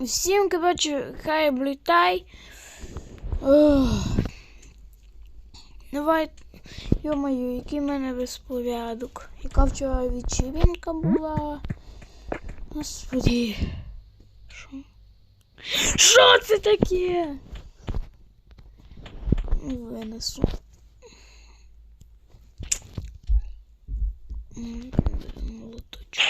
Всім, коротше, хай облітай. Давай, йо-моє, який в мене безпорядок. Яка вчора вечеринка була. Господи. Що? Що це таке? Винесу. М, Молоточок.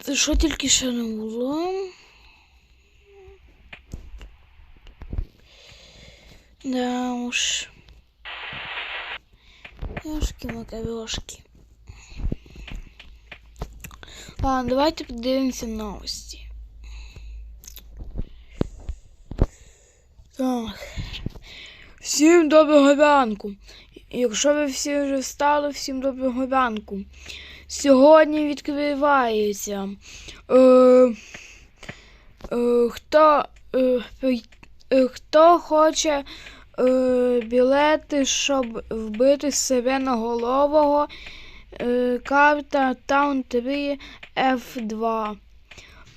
Це що тільки ще не було? Да уж. Ёшки макарошки. Ладно, давайте подивимося новості. Так. Всім доброго ранку. Якщо ви всі вже встали, всім доброго ранку. Сьогодні відкривається. Е, е, хто, е, е, хто хоче е, білети, щоб вбити сиреноголового, е, карта Таун 3 F2.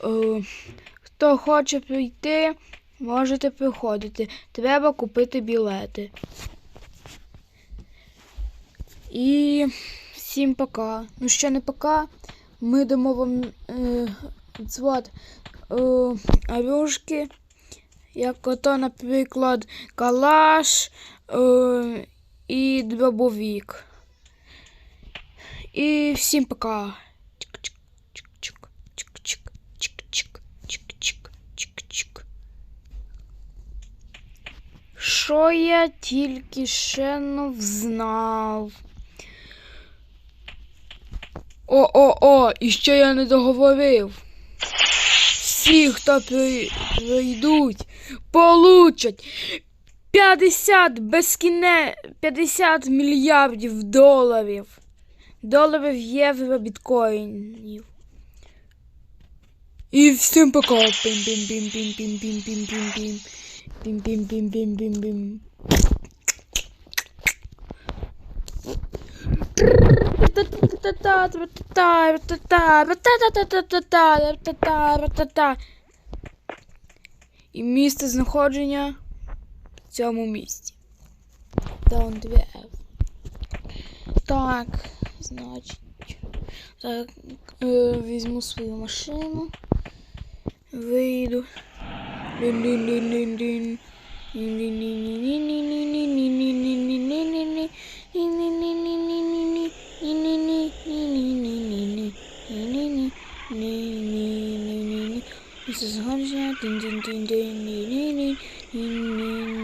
Е, хто хоче прийти, можете приходити. Треба купити білети. І всім пока. Ну ще не пока. Ми дамо вам е, звод е, оружки, як ото, наприклад, калаш е, і дробовик. І всім пока. що я тільки ще не взнав. О-о-о, і ще я не договорив. Всі, хто прийдуть, получать 50 безкіне... 50 мільярдів доларів. Доларів євро біткоїнів. І всім пока. Пім-пім-пім-пім-пім-пім-пім-пім. Пім-пім-пім-пім-пім-пім. І місце знаходження в цьому місці. Down 2F. Так, значить. Так, е, візьму свою машину. Вийду. Dun dun dun dun dun. This.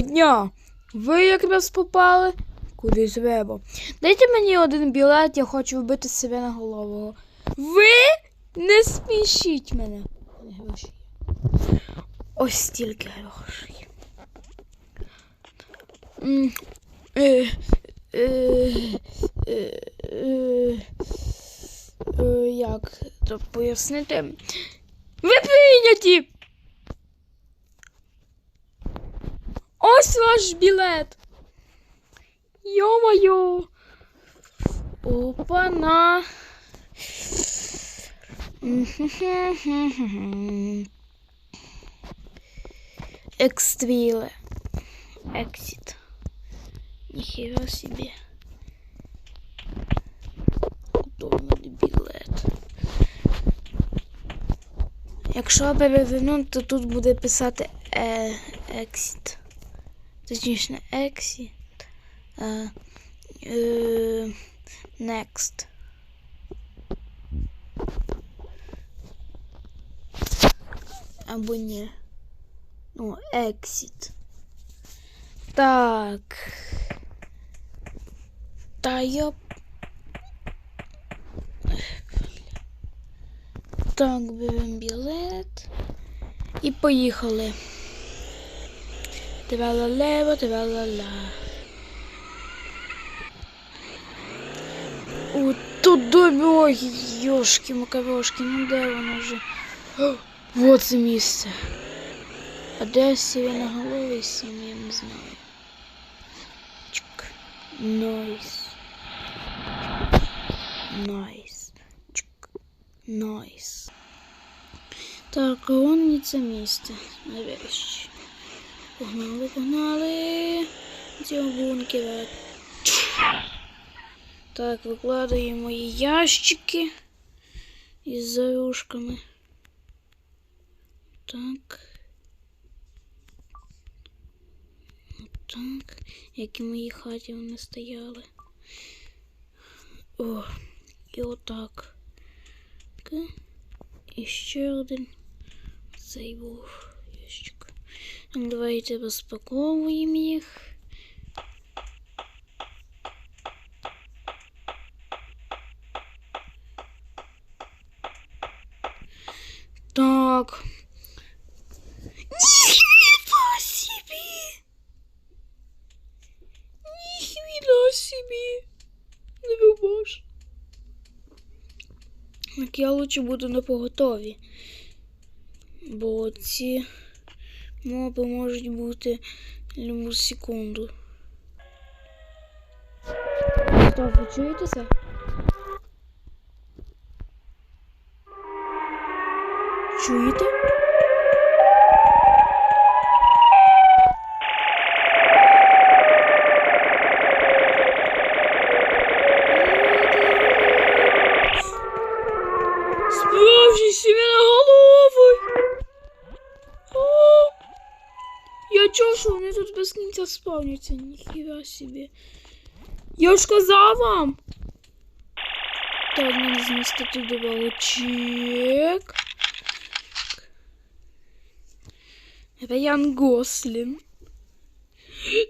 Дня! Ви якраз попали куди треба. Дайте мені один білет, я хочу вбити себе на голову. Ви не смішіть мене. Ось стільки грошей. Е, е, е, Як то пояснити? Ви прийняті! Ось ваш білет. Йо-моє. Опана. Экстрилы. Эксит. Нихера себе. Удобний білет. Якщо перевернути, то тут буде писати е, exit. Точніше, exit. А, е, next. Або ні. Ну, exit. Так. Та я. Так, беремо білет. І поїхали. Тра-ла-лево, тра-ла-ла. О, тут дороги, йошки макарошки, ну де воно вже? О, Вот це місце. А де сиреноголовий сім, я не знаю. Чик. Найс. Найс. Чик. Найс. Так, вон і це місце. Нарешті. Погнали, погнали. Цього бункера. Так, викладаємо ящики із зарушками. Так. Так. Як і в моїй хаті вони стояли. О, і отак. Так. І ще один. Цей був Давайте розпаковуємо їх. Так. Нихера себе! Нихера себе! Любаш. Так я лучше буду на поготові. Бо моби можуть бути любу секунду. Стоп, ви чуєте це? Чуєте? Кінця спавняться, ніхіра собі. Я ж казав вам! Так, мені змістити дорогу. Чек. Райан Гослін.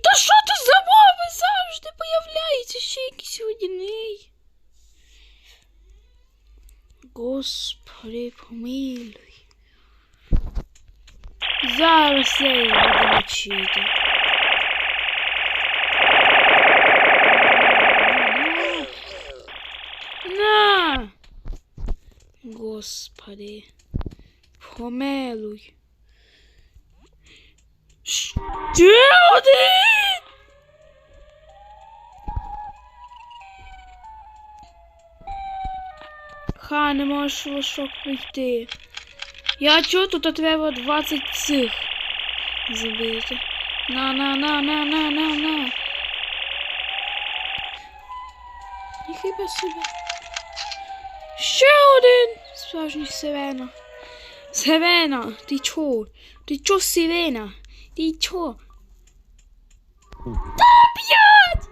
Та що ти за мови завжди появляється ще якийсь водяний? Господи, помилуй. Зараз я її буду вчити. Господи, помилуй. Ще один! Ха, не можеш лошок прийти. Я чого тут треба 20 цих забити. На, на, на, на, на, на, на. Ніхіба себе. Ще один! Справжній сирена. Сирена, ти чо? Ти чо сирена? Ти чо? Та п'ять!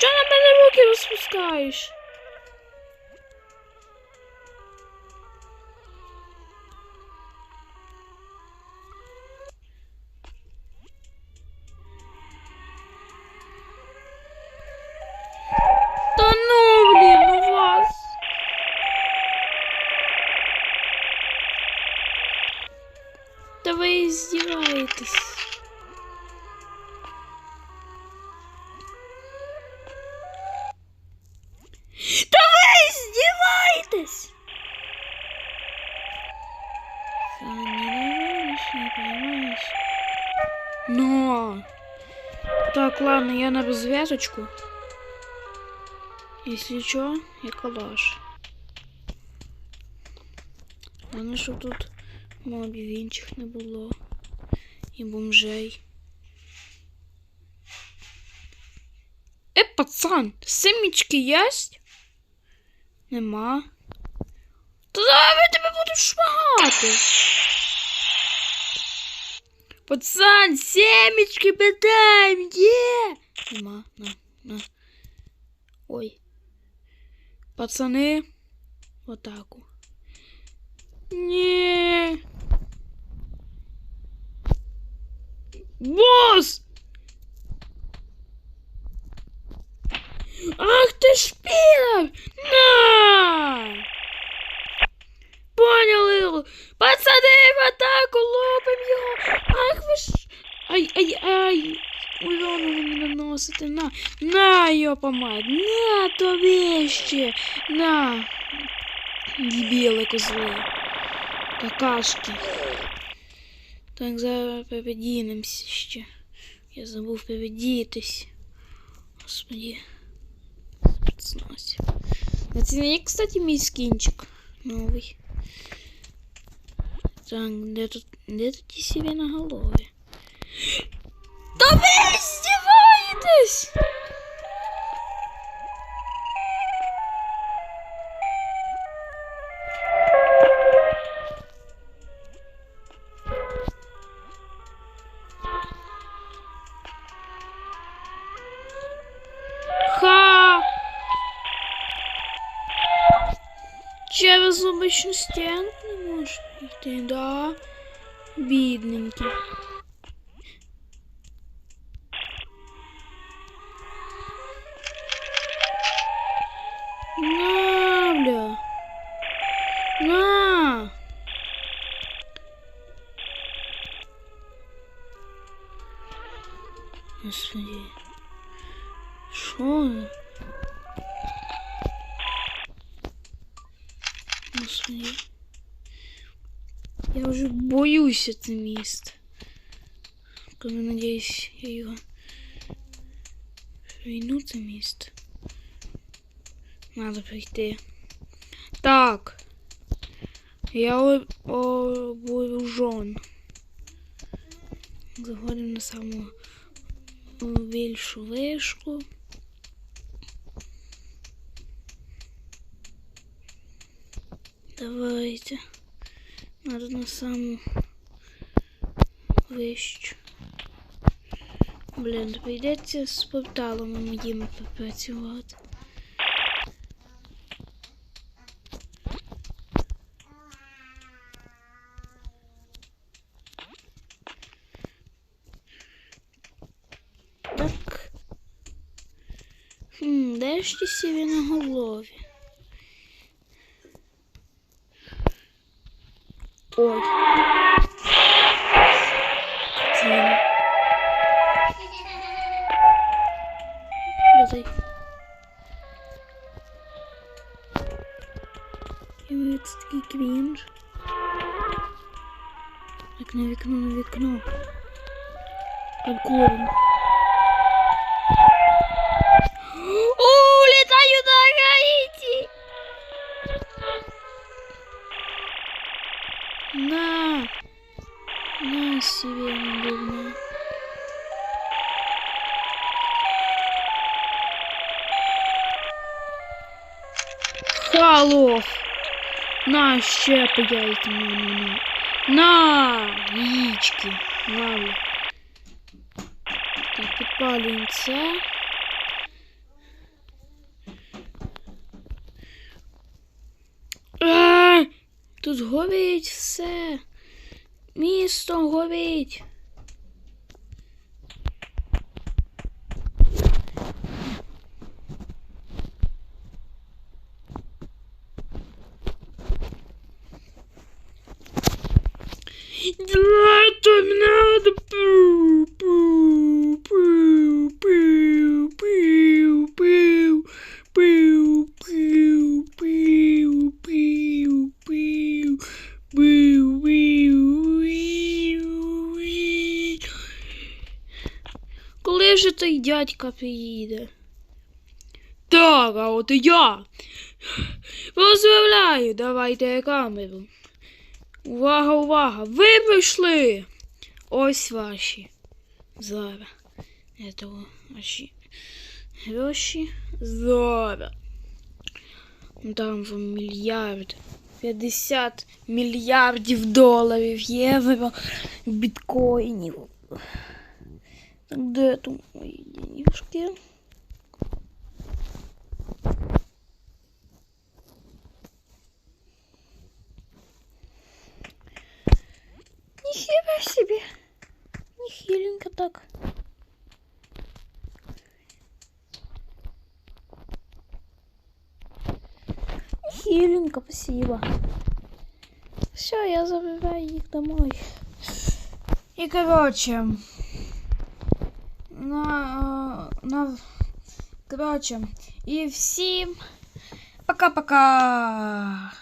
Чо на мене руки розпускаєш? Но. Так, ладно, я на розв'язочку. Если что, я калаш. Главное, щоб тут мобів інших не було. І бомжей. Е, пацан, семічки єсть? Нема. Та зараз я тебе буду шмагати. Пацан, семечки питаем, є? Нема, на, на. Ой. Пацаны, в атаку. Не. Босс! Ах ти ж мені на! На, йопа мать! На тобі ще! На! Дебіли козли! Какашки! Так, зараз передінемося ще. Я забув передітись. Господи. Спецназі. На ціні, кстати, мій скінчик новий. Так, де тут, де тут ті сіві на голові? Та Ха! Через обичну стінку не можна йти, да? Бідненький. Що? Ну, Господи. Я уже боюсь это место. Кроме, надеюсь, я его войну это место. Надо прийти. Так. Я обоюжен. Заходим на саму більшу вишку. Давайте. Надо на саму вищу. Блін, прийдеться з порталами моїми попрацювати. Так. Хм, де ж ті сіві на голові? Oy. Şöyle. Yazayım. Имею такие квинж. Окно, окно, окно. Как город. Халох! На, ще паяйте на, на! Яички! На. Так, підпалюємо це. А, тут горить все. Місто горить. Дядька приїде? Так, а от я. Поздравляю, давайте камеру. Увага, увага! Ви прийшли! Ось ваші. Зараз. Этого ваші гроші. Зараз. Дам вам мільярд. 50 мільярдів доларів, євро, біткоїнів. Где это мои денежки? Нихера себе. Нехиленько так. Нехиленько, спасибо. Все, я забираю их домой. И короче... на, на, короче, і всім пока-пока.